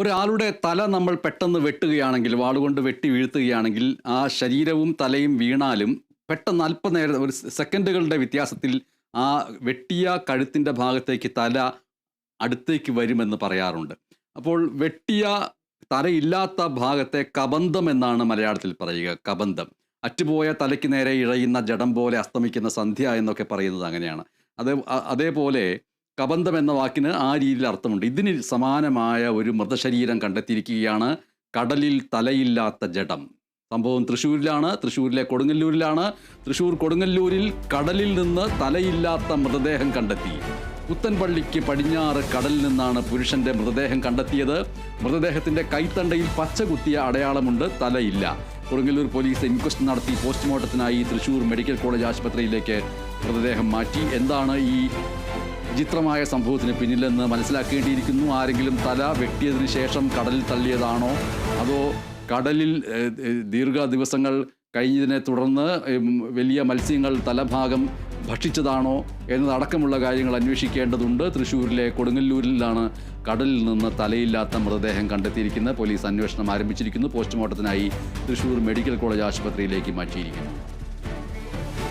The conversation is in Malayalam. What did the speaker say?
ഒരാളുടെ തല നമ്മൾ പെട്ടെന്ന് വെട്ടുകയാണെങ്കിൽ വാളുകൊണ്ട് വെട്ടി വീഴ്ത്തുകയാണെങ്കിൽ ആ ശരീരവും തലയും വീണാലും പെട്ടെന്ന് അല്പനേരം ഒരു സെക്കൻഡുകളുടെ വ്യത്യാസത്തിൽ ആ വെട്ടിയ കഴുത്തിന്റെ ഭാഗത്തേക്ക് തല അടുത്തേക്ക് വരുമെന്ന് പറയാറുണ്ട്. അപ്പോൾ വെട്ടിയ തലയില്ലാത്ത ഭാഗത്തെ കബന്ധം എന്നാണ് മലയാളത്തിൽ പറയുക കബന്ധം. അറ്റുപോയ തലയ്ക്ക് നേരെ ഇഴയുന്ന ജഡം പോലെ അസ്തമിക്കുന്ന സന്ധ്യ എന്നൊക്കെ പറയുന്നത് അങ്ങനെയാണ്. അത് അതേപോലെ കബന്ധം എന്ന വാക്കിന് ആ രീതിയിൽ അർത്ഥമുണ്ട്. ഇതിന് സമാനമായ ഒരു മൃതശരീരം കണ്ടെത്തിയിരിക്കുകയാണ് കടലിൽ തലയില്ലാത്ത ജഡം. സംഭവം തൃശ്ശൂരിലാണ് തൃശ്ശൂരിലെ കൊടുങ്ങല്ലൂരിലാണ്. തൃശ്ശൂർ കൊടുങ്ങല്ലൂരിൽ കടലിൽ നിന്ന് തലയില്ലാത്ത മൃതദേഹം കണ്ടെത്തി. പുത്തൻപള്ളിക്ക് പടിഞ്ഞാറ് കടലിൽ നിന്നാണ് പുരുഷന്റെ മൃതദേഹം കണ്ടെത്തിയത്. മൃതദേഹത്തിന്റെ കൈത്തണ്ടയിൽ പച്ച കുത്തിയ അടയാളമുണ്ട് തലയില്ല. കൊടുങ്ങല്ലൂർ പോലീസ് ഇൻക്വസ്റ്റ് നടത്തി പോസ്റ്റ്മോർട്ടത്തിനായി തൃശ്ശൂർ മെഡിക്കൽ കോളേജ് ആശുപത്രിയിലേക്ക് മൃതദേഹം മാറ്റി. എന്താണ് ഈ വിചിത്രമായ സംഭവത്തിന് പിന്നിലെന്ന് മനസ്സിലാക്കേണ്ടിയിരിക്കുന്നു. ആരെങ്കിലും തല വെട്ടിയതിനു ശേഷം കടലിൽ തള്ളിയതാണോ? അതോ കടലിൽ ദീർഘ ദിവസങ്ങൾ കഴിഞ്ഞതിനെ തുടർന്ന് വലിയ മത്സ്യങ്ങൾ തലഭാഗം ഭക്ഷിച്ചതാണോ എന്നതടക്കമുള്ള കാര്യങ്ങൾ അന്വേഷിക്കേണ്ടതുണ്ട്. തൃശ്ശൂരിലെ കൊടുങ്ങല്ലൂരിലാണ് കടലിൽ നിന്ന് തലയില്ലാത്ത മൃതദേഹം കണ്ടെത്തിയിരിക്കുന്നത്. പോലീസ് അന്വേഷണം ആരംഭിച്ചിരിക്കുന്നു. പോസ്റ്റ്മോർട്ടത്തിനായി തൃശ്ശൂർ മെഡിക്കൽ കോളേജ് ആശുപത്രിയിലേക്ക് മാറ്റിയിരിക്കുന്നു.